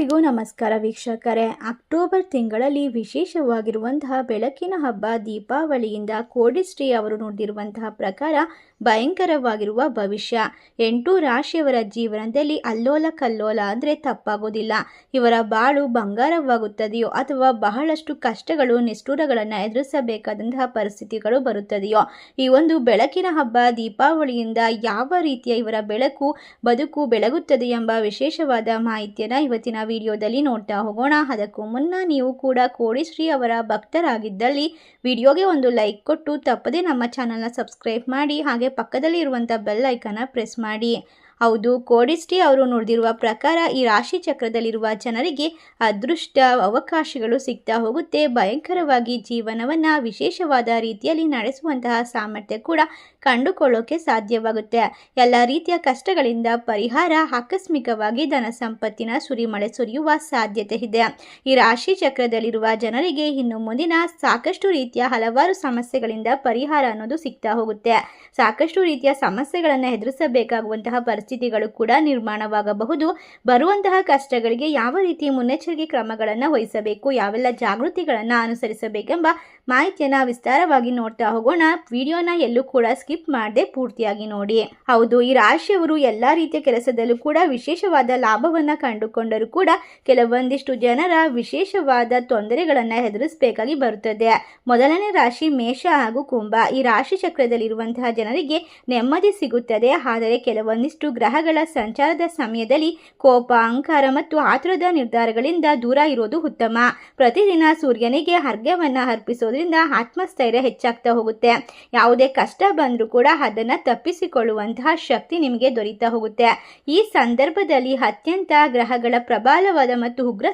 ಎಲ್ಲರಿಗೂ ನಮಸ್ಕಾರ ವೀಕ್ಷಕರೇ. ಅಕ್ಟೋಬರ್ ತಿಂಗಳಲ್ಲಿ ವಿಶೇಷವಾಗಿರುವಂತಹ ಬೆಳಕಿನ ಹಬ್ಬ ದೀಪಾವಳಿಯಿಂದ ಕೋಡಿಶ್ರೀ ಅವರು ನೋಡಿರುವಂತಹ ಪ್ರಕಾರ ಭಯಂಕರವಾಗಿರುವ ಭವಿಷ್ಯ. ಎಂಟು ರಾಶಿಯವರ ಜೀವನದಲ್ಲಿ ಅಲ್ಲೋಲ ಕಲ್ಲೋಲ ಅಂದರೆ ತಪ್ಪಾಗೋದಿಲ್ಲ. ಇವರ ಬಾಳು ಬಂಗಾರವಾಗುತ್ತದೆಯೋ ಅಥವಾ ಬಹಳಷ್ಟು ಕಷ್ಟಗಳು ನಿಷ್ಠುರಗಳನ್ನು ಎದುರಿಸಬೇಕಾದಂತಹ ಪರಿಸ್ಥಿತಿಗಳು ಬರುತ್ತದೆಯೋ? ಈ ಒಂದು ಬೆಳಕಿನ ಹಬ್ಬ ದೀಪಾವಳಿಯಿಂದ ಯಾವ ರೀತಿಯ ಇವರ ಬೆಳಕು, ಬದುಕು ಬೆಳಗುತ್ತದೆ ಎಂಬ ವಿಶೇಷವಾದ ಮಾಹಿತಿಯನ್ನು ಇವತ್ತಿನ ವಿಡಿಯೋದಲ್ಲಿ ನೋಡ್ತಾ ಹೋಗೋಣ. ಅದಕ್ಕೂ ಮುನ್ನ ನೀವು ಕೂಡ ಕೋಡಿಶ್ರೀ ಅವರ ಭಕ್ತರಾಗಿದ್ದಲ್ಲಿ ವಿಡಿಯೋಗೆ ಒಂದು ಲೈಕ್ ಕೊಟ್ಟು ತಪ್ಪದೇ ನಮ್ಮ ಚಾನಲ್ನ ಸಬ್ಸ್ಕ್ರೈಬ್ ಮಾಡಿ, ಹಾಗೆ ಪಕ್ಕದಲ್ಲಿ ಇರುವಂಥ ಬೆಲ್ ಐಕನ್ನ ಪ್ರೆಸ್ ಮಾಡಿ. ಹೌದು ಕೋಡಿಸ್ಟಿ ಅವರು ನೋಡಿದಿರುವ ಪ್ರಕಾರ ಈ ರಾಶಿ ಚಕ್ರದಲ್ಲಿರುವ ಜನರಿಗೆ ಅದೃಷ್ಟ, ಅವಕಾಶಗಳು ಸಿಗ್ತಾ ಹೋಗುತ್ತೆ. ಭಯಂಕರವಾಗಿ ಜೀವನವನ್ನು ವಿಶೇಷವಾದ ರೀತಿಯಲ್ಲಿ ನಡೆಸುವಂತಹ ಸಾಮರ್ಥ್ಯ ಕೂಡ ಕಂಡುಕೊಳ್ಳೋಕೆ ಸಾಧ್ಯವಾಗುತ್ತೆ. ಎಲ್ಲ ರೀತಿಯ ಕಷ್ಟಗಳಿಂದ ಪರಿಹಾರ, ಆಕಸ್ಮಿಕವಾಗಿ ಧನ ಸಂಪತ್ತಿನ ಸುರಿಮಳೆ ಸುರಿಯುವ ಸಾಧ್ಯತೆ ಇದೆ. ಈ ರಾಶಿ ಚಕ್ರದಲ್ಲಿರುವ ಜನರಿಗೆ ಇನ್ನು ಮುಂದಿನ ಸಾಕಷ್ಟು ರೀತಿಯ ಹಲವಾರು ಸಮಸ್ಯೆಗಳಿಂದ ಪರಿಹಾರ ಅನ್ನೋದು ಸಿಗ್ತಾ ಹೋಗುತ್ತೆ. ಸಾಕಷ್ಟು ರೀತಿಯ ಸಮಸ್ಯೆಗಳನ್ನು ಎದುರಿಸಬೇಕಾಗುವಂತಹ ಪರಿಸ್ಥಿತಿಗಳು ಕೂಡ ನಿರ್ಮಾಣವಾಗಬಹುದು. ಬರುವಂತಹ ಕಷ್ಟಗಳಿಗೆ ಯಾವ ರೀತಿ ಮುನ್ನೆಚ್ಚರಿಕೆ ಕ್ರಮಗಳನ್ನು ವಹಿಸಬೇಕು, ಯಾವೆಲ್ಲ ಜಾಗೃತಿಗಳನ್ನು ಅನುಸರಿಸಬೇಕೆಂಬ ಮಾಹಿತಿಯನ್ನು ವಿಸ್ತಾರವಾಗಿ ನೋಡ್ತಾ ಹೋಗೋಣ. ವಿಡಿಯೋನ ಎಲ್ಲೂ ಕೂಡ ಸ್ಕಿಪ್ ಮಾಡದೆ ಪೂರ್ತಿಯಾಗಿ ನೋಡಿ. ಹೌದು, ಈ ರಾಶಿಯವರು ಎಲ್ಲ ರೀತಿಯ ಕೆಲಸದಲ್ಲೂ ಕೂಡ ವಿಶೇಷವಾದ ಲಾಭವನ್ನು ಕಂಡುಕೊಂಡರೂ ಕೂಡ ಕೆಲವೊಂದಿಷ್ಟು ಜನರ ವಿಶೇಷವಾದ ತೊಂದರೆಗಳನ್ನು ಎದುರಿಸಬೇಕಾಗಿ ಬರುತ್ತದೆ. ಮೊದಲನೇ ರಾಶಿ ಮೇಷ ಹಾಗೂ ಕುಂಭ. ಈ ರಾಶಿ ಚಕ್ರದಲ್ಲಿರುವಂತಹ ಜನರಿಗೆ ನೆಮ್ಮದಿ ಸಿಗುತ್ತದೆ. ಆದರೆ ಕೆಲವೊಂದಿಷ್ಟು ಗ್ರಹಗಳ ಸಂಚಾರದ ಸಮಯದಲ್ಲಿ ಕೋಪ, ಅಹಂಕಾರ ಮತ್ತು ಆತುರದ ನಿರ್ಧಾರಗಳಿಂದ ದೂರ ಇರೋದು ಉತ್ತಮ. ಪ್ರತಿದಿನ ಸೂರ್ಯನಿಗೆ ಅರ್ಘ್ಯವನ್ನು ಅರ್ಪಿಸೋದ್ರಿಂದ ಆತ್ಮಸ್ಥೈರ್ಯ ಹೆಚ್ಚಾಗ್ತಾ ಹೋಗುತ್ತೆ. ಯಾವುದೇ ಕಷ್ಟ ಬಂದರೂ ಕೂಡ ಅದನ್ನು ತಪ್ಪಿಸಿಕೊಳ್ಳುವಂತಹ ಶಕ್ತಿ ನಿಮಗೆ ದೊರೀತಾ ಹೋಗುತ್ತೆ. ಈ ಸಂದರ್ಭದಲ್ಲಿ ಅತ್ಯಂತ ಗ್ರಹಗಳ ಪ್ರಬಲವಾದ ಮತ್ತು ಉಗ್ರ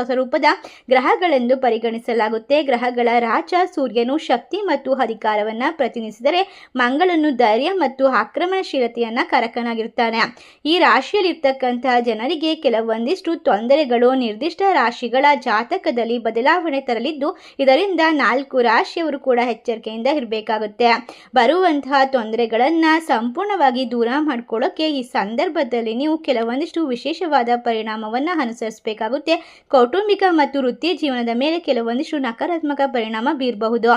ಸ್ವರೂಪದ ಗ್ರಹಗಳೆಂದು ಪರಿಗಣಿಸಲಾಗುತ್ತೆ. ಗ್ರಹಗಳ ರಾಜ ಸೂರ್ಯನು ಶಕ್ತಿ ಮತ್ತು ಅಧಿಕಾರವನ್ನು ಪ್ರತಿನಿಧಿಸಿದರೆ ಮಂಗಳನು ಧೈರ್ಯ ಮತ್ತು ಆಕ್ರಮಣಶೀಲತೆಯನ್ನು ಕರಕನಾಗಿರ್ತಾನೆ ಈ ರಾಶಿಯಲ್ಲಿರ್ತಕ್ಕಂತಹ ಜನರಿಗೆ ಕೆಲವೊಂದಿಷ್ಟು ತೊಂದರೆಗಳು, ನಿರ್ದಿಷ್ಟ ರಾಶಿಗಳ ಜಾತಕದಲ್ಲಿ ಬದಲಾವಣೆ ತರಲಿದ್ದು, ಇದರಿಂದ ನಾಲ್ಕು ರಾಶಿಯವರು ಕೂಡ ಎಚ್ಚರಿಕೆಯಿಂದ ಇರಬೇಕಾಗುತ್ತೆ. ಬರುವಂತಹ ತೊಂದರೆಗಳನ್ನು ಸಂಪೂರ್ಣವಾಗಿ ದೂರ ಮಾಡ್ಕೊಳ್ಳೋಕೆ ಈ ಸಂದರ್ಭದಲ್ಲಿ ನೀವು ಕೆಲವೊಂದಿಷ್ಟು ವಿಶೇಷವಾದ ಪರಿಣಾಮವನ್ನು ಅನುಸರಿಸಬೇಕಾಗುತ್ತೆ. ಕೌಟುಂಬಿಕ ಮತ್ತು ವೃತ್ತಿ ಜೀವನದ ಮೇಲೆ ಕೆಲವೊಂದಿಷ್ಟು ನಕಾರಾತ್ಮಕ ಪರಿಣಾಮ ಬೀರಬಹುದು.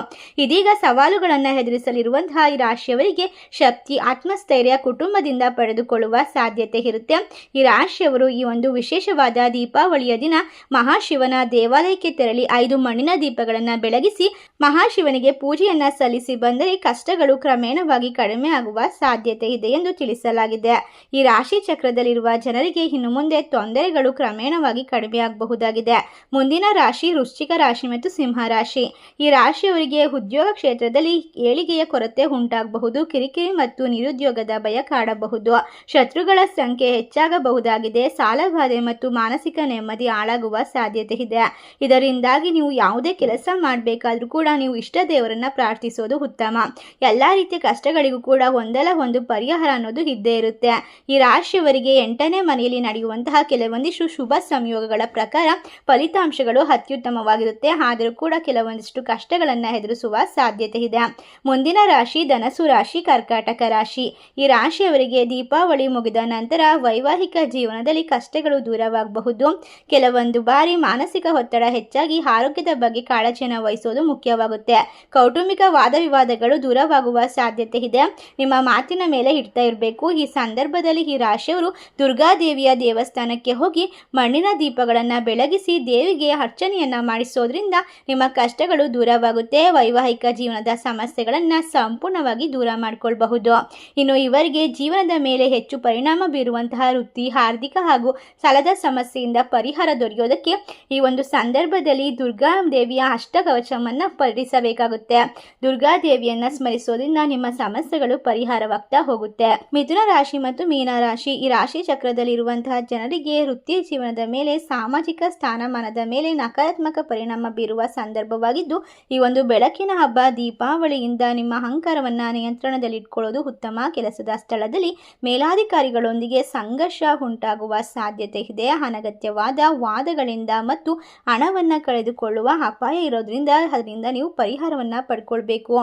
ಇದೀಗ ಸವಾಲುಗಳನ್ನು ಎದುರಿಸಲಿರುವಂತಹ ಈ ರಾಶಿಯವರಿಗೆ ಶಕ್ತಿ, ಆತ್ಮಸ್ಥೈರ್ಯ, ಕುಟುಂಬದಿಂದ ಪಡೆದುಕೊಳ್ಳುವ ಸಾಧ್ಯತೆ ಇರುತ್ತೆ. ಈ ರಾಶಿಯವರು ಈ ಒಂದು ವಿಶೇಷವಾದ ದೀಪಾವಳಿಯ ದಿನ ಮಹಾಶಿವನ ದೇವಾಲಯಕ್ಕೆ ತೆರಳಿ ಐದು ಮಣ್ಣಿನ ದೀಪಗಳನ್ನು ಬೆಳಗಿಸಿ ಮಹಾಶಿವನಿಗೆ ಪೂಜೆಯನ್ನು ಸಲ್ಲಿಸಿ ಬಂದರೆ ಕಷ್ಟಗಳು ಕ್ರಮೇಣವಾಗಿ ಕಡಿಮೆ ಆಗುವ ಸಾಧ್ಯತೆ ಇದೆ ಎಂದು ತಿಳಿಸಲಾಗಿದೆ. ಈ ರಾಶಿ ಚಕ್ರದಲ್ಲಿರುವ ಜನರಿಗೆ ಇನ್ನು ಮುಂದೆ ತೊಂದರೆಗಳು ಕ್ರಮೇಣವಾಗಿ ಕಡಿಮೆ ಆಗಬಹುದಾಗಿದೆ. ಮುಂದಿನ ರಾಶಿ ವೃಶ್ಚಿಕ ರಾಶಿ ಮತ್ತು ಸಿಂಹ ರಾಶಿ. ಈ ರಾಶಿಯವರಿಗೆ ಉದ್ಯೋಗ ಕ್ಷೇತ್ರದಲ್ಲಿ ಏಳಿಗೆಯ ಕೊರತೆ ಉಂಟಾಗಬಹುದು. ಕಿರಿಕಿರಿ ಮತ್ತು ನಿರುದ್ಯೋಗದ ಭಯ ಕಾಡಬಹುದು. ಶತ್ರುಗಳ ಸಂಖ್ಯೆ ಹೆಚ್ಚಾಗಬಹುದಾಗಿದೆ. ಸಾಲಬಾಧೆ ಮತ್ತು ಮಾನಸಿಕ ನೆಮ್ಮದಿ ಹಾಳಾಗುವ ಸಾಧ್ಯತೆ ಇದೆ. ಇದರಿಂದಾಗಿ ನೀವು ಯಾವುದೇ ಕೆಲಸ ಮಾಡಬೇಕಾದ್ರೂ ಕೂಡ ನೀವು ಇಷ್ಟ ದೇವರನ್ನ ಪ್ರಾರ್ಥಿಸೋದು ಉತ್ತಮ. ಎಲ್ಲ ರೀತಿಯ ಕಷ್ಟಗಳಿಗೂ ಕೂಡ ಒಂದಲ್ಲ ಒಂದು ಪರಿಹಾರ ಅನ್ನೋದು ಇದ್ದೇ ಇರುತ್ತೆ. ಈ ರಾಶಿಯವರಿಗೆ ಎಂಟನೇ ಮನೆಯಲ್ಲಿ ನಡೆಯುವಂತಹ ಕೆಲವೊಂದಿಷ್ಟು ಶುಭ ಸಂಯೋಗಗಳ ಪ್ರಕಾರ ಫಲಿತಾಂಶಗಳು ಅತ್ಯುತ್ತಮವಾಗಿರುತ್ತೆ. ಆದರೂ ಕೂಡ ಕೆಲವೊಂದಿಷ್ಟು ಕಷ್ಟಗಳನ್ನು ಎದುರಿಸುವ ಸಾಧ್ಯತೆ ಇದೆ. ಮುಂದಿನ ರಾಶಿ ಧನಸು ರಾಶಿ, ಕರ್ಕಾಟಕ ರಾಶಿ. ಈ ರಾಶಿಯವರಿಗೆ ದೀಪಾವಳಿ ಮುಗಿದ ನಂತರ ವೈವಾಹಿಕ ಜೀವನದಲ್ಲಿ ಕಷ್ಟಗಳು ದೂರವಾಗಬಹುದು. ಕೆಲವೊಂದು ಬಾರಿ ಮಾನಸಿಕ ಒತ್ತಡ ಹೆಚ್ಚಾಗಿ ಆರೋಗ್ಯದ ಬಗ್ಗೆ ಕಾಳಜಿಯನ್ನು ವಹಿಸೋದು ಮುಖ್ಯವಾಗುತ್ತೆ. ಕೌಟುಂಬಿಕ ವಾದ ವಿವಾದಗಳು ದೂರವಾಗುವ ಸಾಧ್ಯತೆ ಇದೆ. ನಿಮ್ಮ ಮಾತಿನ ಮೇಲೆ ಇಡ್ತಾ ಇರಬೇಕು. ಈ ಸಂದರ್ಭದಲ್ಲಿ ಈ ರಾಶಿಯವರು ದುರ್ಗಾದೇವಿಯ ದೇವಸ್ಥಾನಕ್ಕೆ ಹೋಗಿ ಮಣ್ಣಿನ ದೀಪಗಳನ್ನು ಬೆಳಗಿಸಿ ದೇವಿಗೆ ಅರ್ಚನೆಯನ್ನ ಮಾಡಿಸೋದ್ರಿಂದ ನಿಮ್ಮ ಕಷ್ಟಗಳು ದೂರವಾಗುತ್ತೆ. ವೈವಾಹಿಕ ಜೀವನದ ಸಮಸ್ಯೆಗಳನ್ನು ಸಂಪೂರ್ಣವಾಗಿ ದೂರ ಮಾಡಿಕೊಳ್ಬಹುದು. ಇನ್ನು ಇವರಿಗೆ ಜೀವನದ ಮೇಲೆ ಹೆಚ್ಚು ಪರಿಣಾಮ ಬೀರುವಂತಹ ವೃತ್ತಿ ಆರ್ಥಿಕ ಹಾಗೂ ಸಾಲದ ಸಮಸ್ಯೆಯಿಂದ ಪರಿಹಾರ ದೊರೆಯೋದಕ್ಕೆ ಈ ಒಂದು ಸಂದರ್ಭದಲ್ಲಿ ದುರ್ಗಾ ದೇವಿಯ ಅಷ್ಟಕವಚವನ್ನು ಪಠಿಸಬೇಕಾಗುತ್ತೆ. ದುರ್ಗಾ ದೇವಿಯನ್ನ ಸ್ಮರಿಸೋದ್ರಿಂದ ನಿಮ್ಮ ಸಮಸ್ಯೆಗಳು ಪರಿಹಾರವಾಗ್ತಾ ಹೋಗುತ್ತೆ. ಮಿಥುನ ರಾಶಿ ಮತ್ತು ಮೀನ ರಾಶಿ, ಈ ರಾಶಿ ಚಕ್ರದಲ್ಲಿ ಇರುವಂತಹ ಜನರಿಗೆ ವೃತ್ತಿ ಜೀವನದ ಮೇಲೆ ಸಾಮಾಜಿಕ ಸ್ಥಾನಮಾನದ ಮೇಲೆ ನಕಾರಾತ್ಮಕ ಪರಿಣಾಮ ಬೀರುವ ಸಂದರ್ಭವಾಗಿದ್ದು, ಈ ಒಂದು ಬೆಳಕಿನ ಹಬ್ಬ, ದೀಪಾವಳಿಯಿಂದ ನಿಮ್ಮ ಅಹಂಕಾರವನ್ನ ನಿಯಂತ್ರಣದಲ್ಲಿಟ್ಕೊಳ್ಳೋದು ಉತ್ತಮ ಕೆಲಸದ ಸ್ಥಳದಲ್ಲಿ ಮೇಲಾಧಿಕಾರಿಗಳೊಂದಿಗೆ ಸಂಘರ್ಷ ಉಂಟಾಗುವ ಸಾಧ್ಯತೆ ಇದೆ. ಅನಗತ್ಯವಾದ ವಾದಗಳಿಂದ ಮತ್ತು ಹಣವನ್ನು ಕಳೆದುಕೊಳ್ಳುವ ಅಪಾಯ ಇರೋದ್ರಿಂದ ಅದರಿಂದ ನೀವು ಪರಿಹಾರವನ್ನು ಪಡ್ಕೊಳ್ಬೇಕು.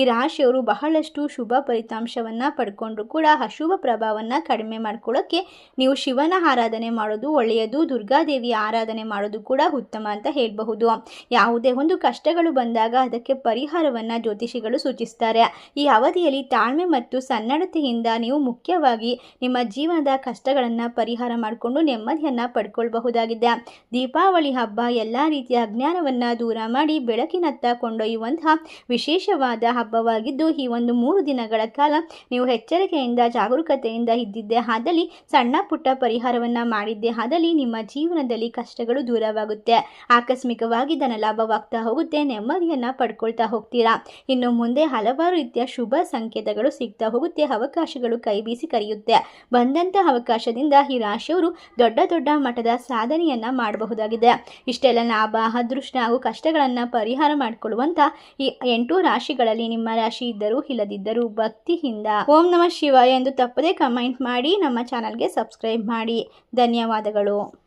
ಈ ರಾಶಿಯವರು ಬಹಳಷ್ಟು ಶುಭ ಫಲಿತಾಂಶವನ್ನು ಪಡ್ಕೊಂಡ್ರು ಕೂಡ ಅಶುಭ ಪ್ರಭಾವವನ್ನು ಕಡಿಮೆ ಮಾಡ್ಕೊಳ್ಳೋಕ್ಕೆ ನೀವು ಶಿವನ ಆರಾಧನೆ ಮಾಡೋದು ಒಳ್ಳೆಯದು, ದುರ್ಗಾದೇವಿಯ ಆರಾಧನೆ ಮಾಡೋದು ಕೂಡ ಉತ್ತಮ ಅಂತ ಹೇಳಬಹುದು. ಯಾವುದೇ ಒಂದು ಕಷ್ಟಗಳು ಬಂದಾಗ ಅದಕ್ಕೆ ಪರಿಹಾರವನ್ನು ಜ್ಯೋತಿಷಿಗಳು ಸೂಚಿಸ್ತಾರೆ. ಈ ಅವಧಿಯಲ್ಲಿ ತಾಳ್ಮೆ ಮತ್ತು ಸನ್ನಡತೆಯಿಂದ ನೀವು ಮುಖ್ಯವಾಗಿ ನಿಮ್ಮ ಜೀವನದ ಕಷ್ಟಗಳನ್ನು ಪರಿಹಾರ ಮಾಡಿಕೊಂಡು ನೆಮ್ಮದಿಯನ್ನು ಪಡ್ಕೊಳ್ಬಹುದಾಗಿದೆ. ದೀಪಾವಳಿ ಹಬ್ಬ ಎಲ್ಲ ರೀತಿಯ ಅಜ್ಞಾನವನ್ನು ದೂರ ಮಾಡಿ ಬೆಳಕಿನತ್ತ ಕೊಂಡೊಯ್ಯುವಂತಹ ವಿಶೇಷವಾದ ಹಬ್ಬವಾಗಿದ್ದು, ಈ ಒಂದು ಮೂರು ದಿನಗಳ ಕಾಲ ನೀವು ಎಚ್ಚರಿಕೆಯಿಂದ, ಜಾಗರೂಕತೆಯಿಂದ ಇದ್ದಿದ್ದೆ ಆದಲ್ಲಿ, ಸಣ್ಣ ಪುಟ್ಟ ಪರಿಹಾರವನ್ನು ಮಾಡಿದ್ದೆ ಆದಲ್ಲಿ ನಿಮ್ಮ ಜೀವನದಲ್ಲಿ ಕಷ್ಟಗಳು ದೂರವಾಗುತ್ತೆ. ಆಕಸ್ಮಿಕವಾಗಿ ಧನ ಲಾಭವಾಗ್ತಾ ಹೋಗುತ್ತೆ, ನೆಮ್ಮದಿಯನ್ನು ಪಡ್ಕೊಳ್ತಾ ಹೋಗ್ತೀರಾ. ಇನ್ನು ಮುಂದೆ ಹಲವಾರು ರೀತಿಯ ಸಂಕೇತಗಳು ಸಿಗ್ತಾ ಹೋಗುತ್ತೆ, ಅವಕಾಶಗಳು ಕೈ ಬೀಸಿ ಕರೆಯುತ್ತೆ. ಬಂದಂಥ ಅವಕಾಶದಿಂದ ಈ ರಾಶಿಯವರು ದೊಡ್ಡ ದೊಡ್ಡ ಮಟ್ಟದ ಸಾಧನೆಯನ್ನ ಮಾಡಬಹುದಾಗಿದೆ. ಇಷ್ಟೆಲ್ಲ ಲಾಭ, ಅದೃಷ್ಟ ಹಾಗೂ ಕಷ್ಟಗಳನ್ನು ಪರಿಹಾರ ಮಾಡಿಕೊಳ್ಳುವಂಥ ಈ ಎಂಟು ರಾಶಿಗಳಲ್ಲಿ ನಿಮ್ಮ ರಾಶಿ ಇದ್ದರೂ ಇಲ್ಲದಿದ್ದರೂ ಭಕ್ತಿಯಿಂದ ಓಂ ನಮಃ ಶಿವಾಯ ಎಂದು ತಪ್ಪದೇ ಕಮೆಂಟ್ ಮಾಡಿ ನಮ್ಮ ಚಾನಲ್ಗೆ ಸಬ್ಸ್ಕ್ರೈಬ್ ಮಾಡಿ. ಧನ್ಯವಾದಗಳು.